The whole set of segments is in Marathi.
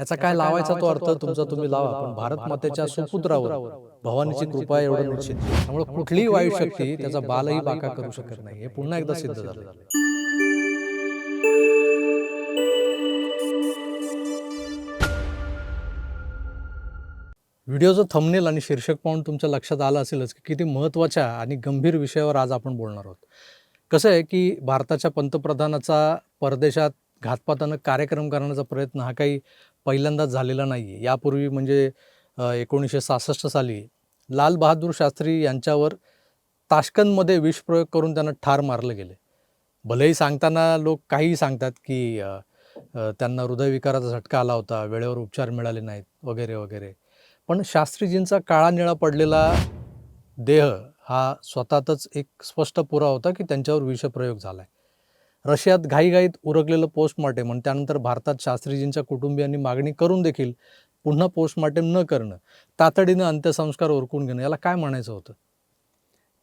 याचा काय लावायचा तो अर्थ तुमचा तुम्ही लावा. पण भारत मातेच्या सुपुत्रावर. भवानीची कृपा एवढं निश्चित. त्यामुळे कुठलीही वायू शक्ती त्याचा बालही बाका करू शकत नाही. हे पुन्हा एकदा सिद्ध झालं व्हिडिओचं थंबनेल आणि शीर्षक पाहून तुमच्या लक्षात आलं असेलच की किती महत्त्वाच्या आणि गंभीर विषयावर आज आपण बोलणार आहोत. कसं आहे की भारताच्या पंतप्रधानाचा परदेशात घातपातानं कार्यक्रम करण्याचा प्रयत्न हा काही पहिल्यांदाच झालेला नाही आहे यापूर्वी म्हणजे एकोणीसशे सहासष्ट साली लाल बहादूर शास्त्री यांच्यावर ताशकंदमध्ये विषप्रयोग करून त्यांना ठार मारलं गेले. भलेही सांगताना लोक काहीही सांगतात की त्यांना हृदयविकाराचा झटका आला होता वेळेवर उपचार मिळाले नाहीत वगैरे वगैरे. पण शास्त्रीजींचा काळा निळा पडलेला देह हा स्वतःतच एक स्पष्ट पुरा होता की त्यांच्यावर विषप्रयोग झाला आहे रशियात घाईघाईत उरकलेलं पोस्टमार्टेम आणि त्यानंतर भारतात शास्त्रीजींच्या कुटुंबियांनी मागणी करून देखील पुन्हा पोस्टमार्टेम न करणं तातडीनं अंत्यसंस्कार ओरकून घेणं याला काय म्हणायचं होतं?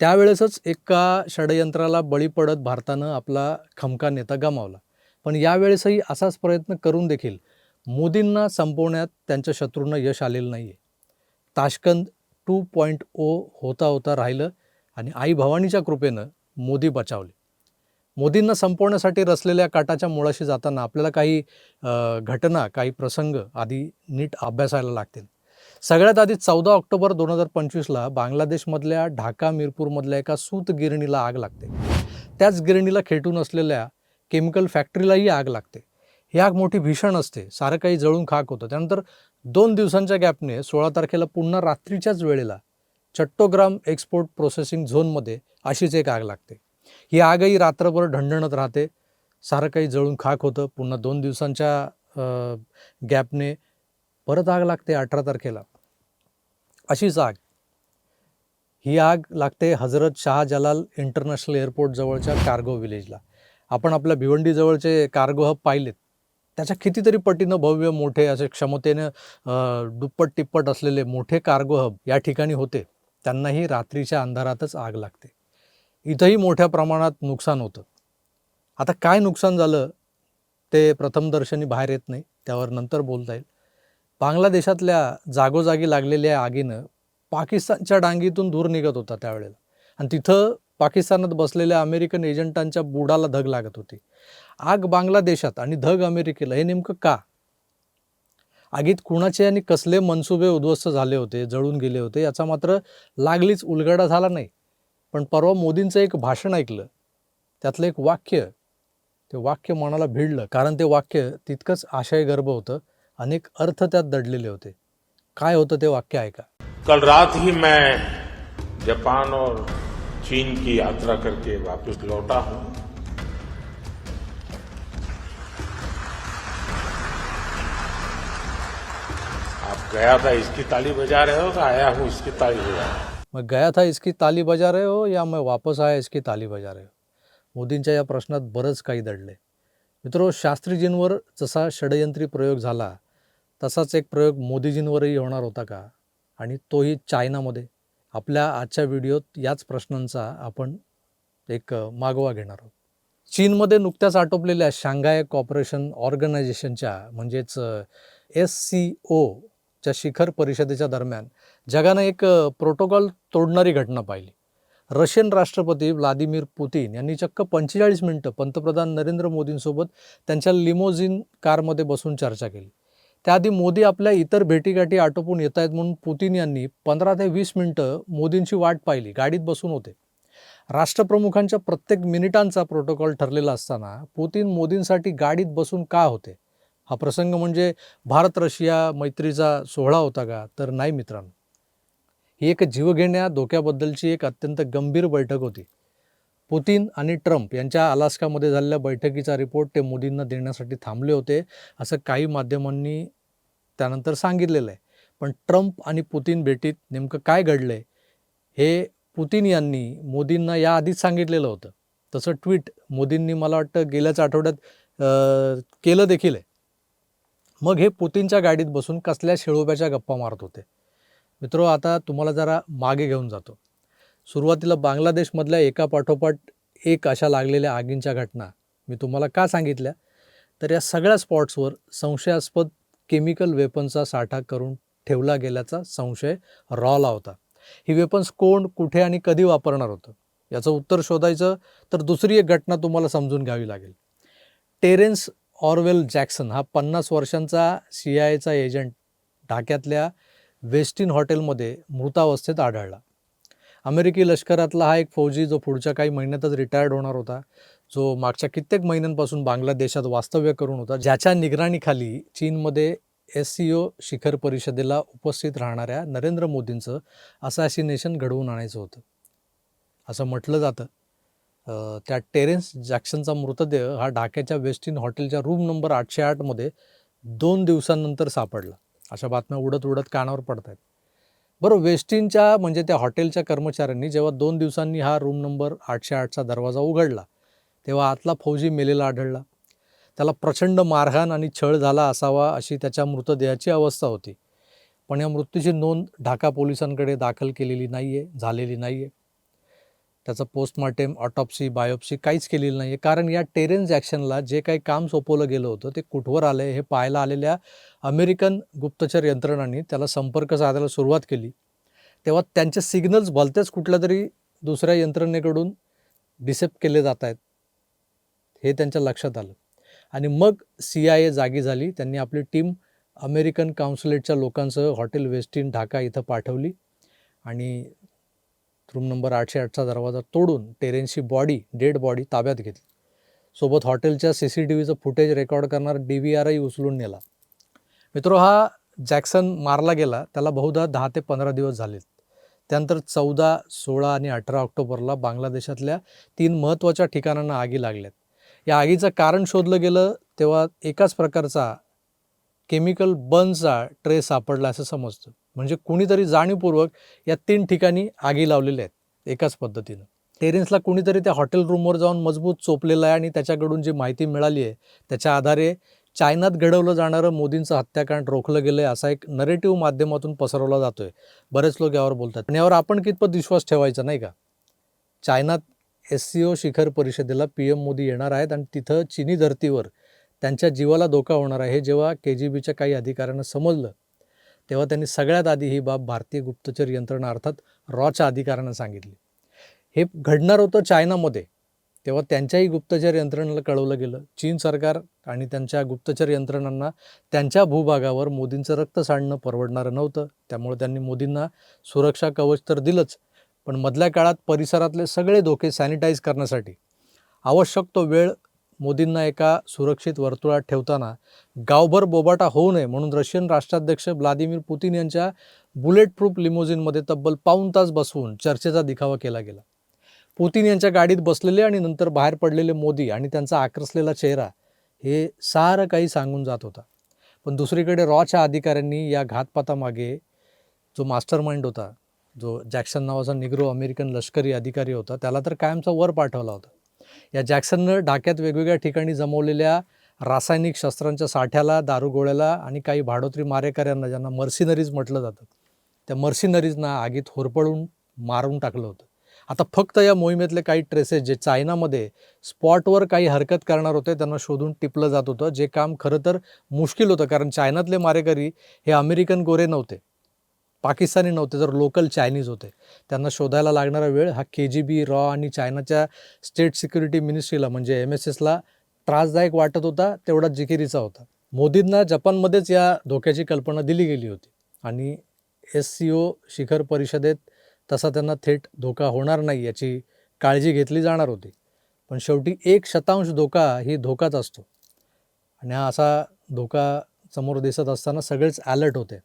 त्यावेळेसच एका षडयंत्राला बळी पडत भारतानं आपला खमका नेता गमावला. पण यावेळेसही असाच प्रयत्न करून देखील मोदींना संपवण्यात त्यांच्या शत्रूंना यश आलेलं नाही आहे ताशकंद टू पॉईंट ओ होता होता राहिलं आणि आई भवानीच्या कृपेनं मोदी बचावले. मोदींना संपवण्यासाठी रचलेल्या काटाच्या मुळाशी जाताना आपल्याला काही घटना काही प्रसंग आधी नीट अभ्यासायला लागतील. सगळ्यात आधी चौदा ऑक्टोबर दोन हजार पंचवीसला बांगलादेशमधल्या ढाका मिरपूरमधल्या एका सूत गिरणीला आग लागते. त्याच गिरणीला खेटून असलेल्या केमिकल फॅक्टरीलाही आग लागते. ही आग मोठी भीषण असते सारं काही जळून खाक होतं. त्यानंतर दोन दिवसांच्या गॅपने सोळा तारखेला पुन्हा रात्रीच्याच वेळेला चट्टोग्राम एक्सपोर्ट प्रोसेसिंग झोनमध्ये अशीच एक आग लागते. ही आगही रात्रभर ढणढणत राहते. सारं काही जळून खाक होतं. पुन्हा दोन दिवसांच्या गॅपने परत आग लागते अठरा तारखेला. अशीच आग. ही आग लागते हजरत शाह जलाल इंटरनॅशनल एअरपोर्ट जवळच्या कार्गो विलेजला. आपण आपल्या भिवंडीजवळचे कार्गो हब पाहिलेत. त्याच्या कितीतरी पटीनं भव्य मोठे असे क्षमतेनं दुप्पट तिप्पट असलेले मोठे कार्गो हब या ठिकाणी होते. त्यांनाही रात्रीच्या अंधारातच आग लागते. इथंही मोठ्या प्रमाणात नुकसान होतं. आता काय नुकसान झालं ते प्रथमदर्शनी बाहेर येत नाही त्यावर नंतर बोलता येईल. बांगलादेशातल्या जागोजागी लागलेल्या आगीनं पाकिस्तानच्या डांगीतून दूर निघत होता त्यावेळेला. आणि तिथं पाकिस्तानात बसलेल्या अमेरिकन एजंटांच्या बुडाला धग लागत होती. आग बांगलादेशात आणि धग अमेरिकेला हे नेमकं का? आगीत कुणाचे आणि कसले मनसुबे उद्ध्वस्त झाले होते जळून गेले होते याचा मात्र लागलीच उलगडा झाला नाही. पण परवा मोदींचं एक भाषण ऐकलं. त्यातलं एक वाक्य ते वाक्य मनाला भिडलं. कारण ते वाक्य तितकंच आशयगर्भ होतं. अनेक अर्थ त्यात दडलेले होते. काय होतं ते वाक्य ऐका. कल रात ही मैं जापान और चीन की यात्रा करके वापस लौटा हूं। आप गया था इसकी ताली बजा रहे हो तो आया हूं इसकी ताली बजा रहे हो? मैं गया था इसकी ताली बजा रहे हो या मैं वापस आया इसकी ताली बजा रहे हो? मोदींच्या या प्रश्नात बरंच काही दडले. मित्रो शास्त्रीजींवर जसा षडयंत्री प्रयोग झाला तसाच एक प्रयोग मोदीजींवरही होणार होता का? आणि तोही चायनामध्ये. आपल्या आजच्या व्हिडिओत याच प्रश्नांचा आपण एक मागोवा घेणार आहोत. चीनमध्ये नुकत्याच आटोपलेल्या शांघाय कॉपरेशन ऑर्गनायझेशनच्या म्हणजेच एस सी ओ च्या शिखर परिषदेच्या दरम्यान जगानं एक प्रोटोकॉल तोडणारी घटना पाहिली. रशियन राष्ट्रपती व्लादिमीर पुतीन यांनी चक्क पंचेचाळीस मिनटं पंतप्रधान नरेंद्र मोदींसोबत त्यांच्या लिमोझिन कारमध्ये बसून चर्चा केली. त्याआधी मोदी आपल्या इतर भेटीगाठी आटोपून येत आहेत म्हणून पुतीन यांनी पंधरा ते वीस मिनिटं मोदींची वाट पाहिली गाडीत बसून होते. राष्ट्रप्रमुखांच्या प्रत्येक मिनिटांचा प्रोटोकॉल ठरलेला असताना पुतीन मोदींसाठी गाडीत बसून का होते? हा प्रसंग म्हणजे भारत रशिया मैत्रीचा सोहळा होता का? तर नाही मित्रांनो. ही एक जीवघेण्या धोक्याबद्दलची एक अत्यंत गंभीर बैठक होती. पुतीन आणि ट्रम्प यांच्या अलास्कामध्ये झालेल्या बैठकीचा रिपोर्ट ते मोदींना देण्यासाठी थांबले होते असं काही माध्यमांनी त्यानंतर सांगितलेलं आहे. पण ट्रम्प आणि पुतीन भेटीत नेमकं काय घडलं आहे हे पुतीन यांनी मोदींना याआधीच सांगितलेलं होतं. तसं ट्विट मोदींनी मला वाटतं गेल्याच आठवड्यात केलं देखील आहे. मग हे पुतीनच्या गाडीत बसून कसल्या शेळोब्याच्या गप्पा मारत होते? मित्रो आता तुम्हाला जरा मागे घेऊन जातो. सुरुवातीला बांगलादेशमधल्या एका पाठोपाठ एक अशा लागलेल्या आगींच्या घटना मी तुम्हाला का सांगितल्या? तर या सगळ्या स्पॉट्सवर संशयास्पद केमिकल वेपन्सचा साठा करून ठेवला गेल्याचा संशय रॉला होता. ही वेपन्स कोण कुठे आणि कधी वापरणार होतं? याचं उत्तर शोधायचं तर दुसरी एक घटना तुम्हाला समजून घ्यावी लागेल. टेरेन्स ऑरवेल जॅक्सन हा पन्नास वर्षांचा सी आय एचा एजंट ढाक्यातल्या वेस्टिन हॉटेलमध्ये मृतावस्थेत आढळला. अमेरिकी लष्करातला हा एक फौजी जो पुढच्या काही महिन्यातच रिटायर्ड होणार होता जो मागच्या कित्येक महिन्यांपासून बांगलादेशात वास्तव्य करून होता ज्याच्या निगराणीखाली चीनमध्ये एस सी ओ शिखर परिषदेला उपस्थित राहणाऱ्या नरेंद्र मोदींचं असॅसिनेशन घडवून आणायचं होतं. असं म्हटलं जातं. त्या टेरेन्स जॅक्सनचा मृतदेह हा ढाक्याच्या वेस्टिन हॉटेलच्या रूम नंबर आठशे आठमध्ये दोन दिवसांनंतर सापडला. अशा बातम्या उडत उडत कानावर पडत आहेत बरं वेस्टिनच्या म्हणजे त्या हॉटेलच्या कर्मचाऱ्यांनी जेव्हा दोन दिवसांनी हा रूम नंबर आठशे आठचा दरवाजा उघडला तेव्हा आतला फौजी मेलेला आढळला. त्याला प्रचंड मारहाण आणि छळ झाला असावा अशी त्याच्या मृतदेहाची अवस्था होती. पण या मृत्यूची नोंद ढाका पोलिसांकडे दाखल केलेली नाही आहे झालेली नाही आहे त्याचं पोस्टमॉर्टेम ऑटॉप्सी बायोप्सी काहीच केलेलं नाही आहे कारण या टेरेन जॅक्शनला जे काही काम सोपवलं गेलं होतं ते कुठवर आलं आहे हे पाहायला आलेल्या अमेरिकन गुप्तचर यंत्रणांनी त्याला संपर्क साधायला सुरुवात केली. तेव्हा त्यांचे सिग्नल्स भलतेच कुठल्या तरी दुसऱ्या यंत्रणेकडून डिसेप्ट केले जात आहेत हे त्यांच्या लक्षात आलं. आणि मग सी आय ए जागी झाली. त्यांनी आपली टीम अमेरिकन काउन्सिलेटच्या लोकांसह हॉटेल वेस्टिन ढाका इथं पाठवली. आणि रूम नंबर आठशे आठचा दरवाजा तोडून टेरेनची बॉडी डेड बॉडी ताब्यात घेतली. सोबत हॉटेलच्या सी सी टी व्हीचं फुटेज रेकॉर्ड करणार डी व्ही आरही उचलून नेला. मित्रो हा जॅक्सन मारला गेला त्याला बहुधा दहा ते पंधरा दिवस झालेत. त्यानंतर चौदा सोळा आणि अठरा ऑक्टोबरला बांगलादेशातल्या तीन महत्त्वाच्या ठिकाणांना आगी लागल्यात या आगीचं कारण शोधलं गेलं तेव्हा एकाच प्रकारचा केमिकल बर्नचा ट्रेस सापडला असं समजतं. म्हणजे कुणीतरी जाणीवपूर्वक या तीन ठिकाणी आगी लावलेल्या आहेत एकाच पद्धतीनं. टेरेन्सला कुणीतरी त्या हॉटेल रूमवर जाऊन मजबूत चोपलेलं आहे आणि त्याच्याकडून जी माहिती मिळाली आहे त्याच्या आधारे चायनात घडवलं जाणारं मोदींचं हत्याकांड रोखलं गेलं आहे असा एक नरेटिव्ह माध्यमातून पसरवला जातो आहे बरेच लोक यावर बोलतात. पण यावर आपण कितपत विश्वास ठेवायचा नाही का? चायनात एस सी ओ शिखर परिषदेला पी एम मोदी येणार आहेत आणि तिथं चिनी धर्तीवर त्यांच्या जीवाला धोका होणार आहे हे जेव्हा के जी बीच्या काही अधिकाऱ्यांना समजलं तेव्हा त्यांनी सगळ्यात आधी ही बाब भारतीय गुप्तचर यंत्रणा अर्थात रॉच्या अधिकाऱ्यांना सांगितली. हे घडणार होतं चायनामध्ये. तेव्हा त्यांच्याही गुप्तचर यंत्रणेला कळवलं गेलं. चीन सरकार आणि त्यांच्या गुप्तचर यंत्रणांना त्यांच्या भूभागावर मोदींचं रक्त सांडणं परवडणारं नव्हतं. त्यामुळे त्यांनी मोदींना सुरक्षा कवच तर दिलंच पण मधल्या काळात परिसरातले सगळे धोके सॅनिटाईज करण्यासाठी आवश्यक तो वेळ मोदींना एका सुरक्षित वर्तुळात ठेवताना गावभर बोबाटा होऊ नये म्हणून रशियन राष्ट्राध्यक्ष व्लादिमीर पुतीन यांच्या बुलेट प्रूफ लिमोझिनमध्ये तब्बल पाऊण तास बसवून चर्चेचा दिखावा केला गेला. पुतीन यांच्या गाडीत बसलेले आणि नंतर बाहेर पडलेले मोदी आणि त्यांचा आक्रसलेला चेहरा हे सारं काही सांगून जात होता. पण दुसरीकडे रॉच्या अधिकाऱ्यांनी या घातपातामागे जो मास्टर माइंड होता जो जॅक्सन नावाचा निग्रो अमेरिकन लष्करी अधिकारी होता त्याला तर कायमचा वर पाठवला होता. या जॅक्सननं ढाक्यात वेगवेगळ्या ठिकाणी जमवलेल्या रासायनिक शस्त्रांच्या साठ्याला दारुगोळ्याला आणि काही भाडोत्री मारेकऱ्यांना ज्यांना मर्सिनरीज म्हटलं जातं त्या मर्सिनरीजना आगीत होरपळून मारून टाकलं होतं. आता फक्त या मोहिमेतले काही ट्रेसेस जे चायनामध्ये स्पॉटवर काही हरकत करणार होते त्यांना शोधून टिपलं जात होतं. जे काम खरं तर मुश्किल होतं कारण चायनातले मारेकरी हे अमेरिकन गोरे नव्हते. पाकिस्तानी नव्हते तर लोकल चायनीज होते. त्यांना शोधायला लागणारा वेळ हा के जी बी रॉ आणि चायनाच्या स्टेट सिक्युरिटी मिनिस्ट्रीला म्हणजे एम एस एसला त्रासदायक वाटत होता तेवढाच जिकिरीचा होता. मोदींना जपानमध्येच या धोक्याची कल्पना दिली गेली होती. आणि एस सी ओ शिखर परिषदेत तसा त्यांना थेट धोका होणार नाही याची काळजी घेतली जाणार होती. पण शेवटी एक शतांश धोका ही धोकाच असतो. आणि हा असा धोका समोर दिसत असताना सगळेच ॲलर्ट होते.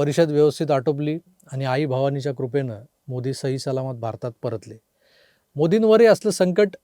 परिषद व्यवस्थित आटोपली आणि आई भवानीच्या कृपेनं मोदी सही सलामत भारतात परतले. मोदींवरही असलं संकट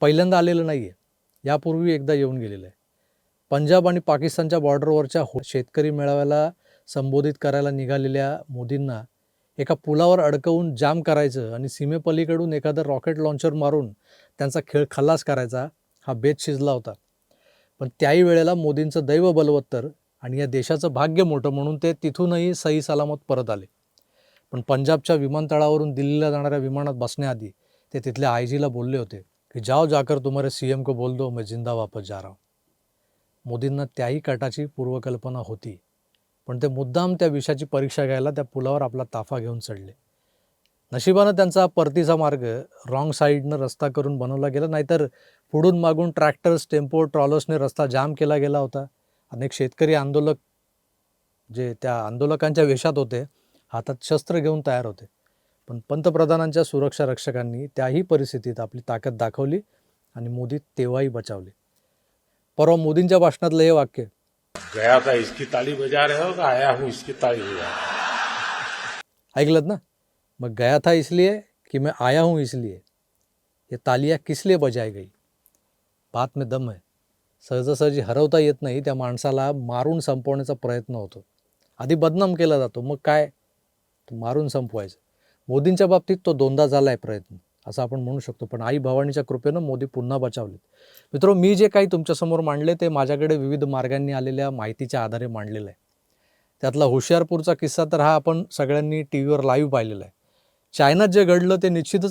पहिल्यांदा आलेलं नाही आहे यापूर्वी एकदा येऊन गेलेलं आहे. पंजाब आणि पाकिस्तानच्या बॉर्डरवरच्या हो शेतकरी मेळाव्याला संबोधित करायला निघालेल्या मोदींना एका पुलावर अडकवून जाम करायचं आणि सीमेपलीकडून एखादं रॉकेट लॉन्चर मारून त्यांचा खेळ खल्लास करायचा हा बेत शिजला होता. पण त्याही वेळेला मोदींचं दैव बलवत्तर आणि या देशाचं भाग्य मोठं म्हणून ते तिथूनही सही सलामत परत आले. पण पंजाबच्या विमानतळावरून दिल्लीला जाणाऱ्या विमानात बसण्याआधी ते तिथल्या आय जीला बोलले होते की जाओ जाकर तुम्हारे सी एम को बोल दो मैं जिंदा वापस जा रहा हूँ. मोदींना त्याही कटाची पूर्वकल्पना होती पण ते मुद्दाम त्या विषयाची परीक्षा घ्यायला त्या पुलावर आपला ताफा घेऊन चढले. नशिबानं त्यांचा परतीचा मार्ग रॉंग साईडनं रस्ता करून बनवला गेला नाहीतर पुढून मागून ट्रॅक्टर्स टेम्पो ट्रॉलर्सने रस्ता जाम केला गेला होता. अनेक शेतकरी आंदोलक जे त्या आंदोलकांच्या वेशात होते हातात शस्त्र घेऊन तयार होते. पण पंतप्रधानांच्या सुरक्षा रक्षकांनी त्याही परिस्थितीत आपली ताकद दाखवली आणि मोदी तेव्हाही बचावले. परवा मोदींच्या भाषणातलं हे वाक्य गया था इसकी ताली बजा रहे हो कि? आया हूं इसकी ताली बजा हो? ऐकलत ना? मग गया था इसलिए कि मैं आया हूँ इसलिए? ये तालियां किस लिए बजाई गई? बात में दम आहे सहजासहजी हरवता येत नाही त्या माणसाला मारून संपवण्याचा प्रयत्न होतो. आधी बदनाम केला जातो मग काय? मारून संपवायचं. मोदींच्या बाबतीत तो दोनदा झाला आहे प्रयत्न असं आपण म्हणू शकतो. पण आई भवानीच्या कृपेनं मोदी पुन्हा बचावलेत. मित्रो मी जे काही तुमच्यासमोर मांडले ते माझ्याकडे विविध मार्गांनी आलेल्या माहितीच्या आधारे मांडलेलं आहे. त्यातला हुशियारपूरचा किस्सा तर हा आपण सगळ्यांनी टी व्हीवर लाईव्ह पाहिलेला आहे. चायनात जे घडलं ते निश्चितच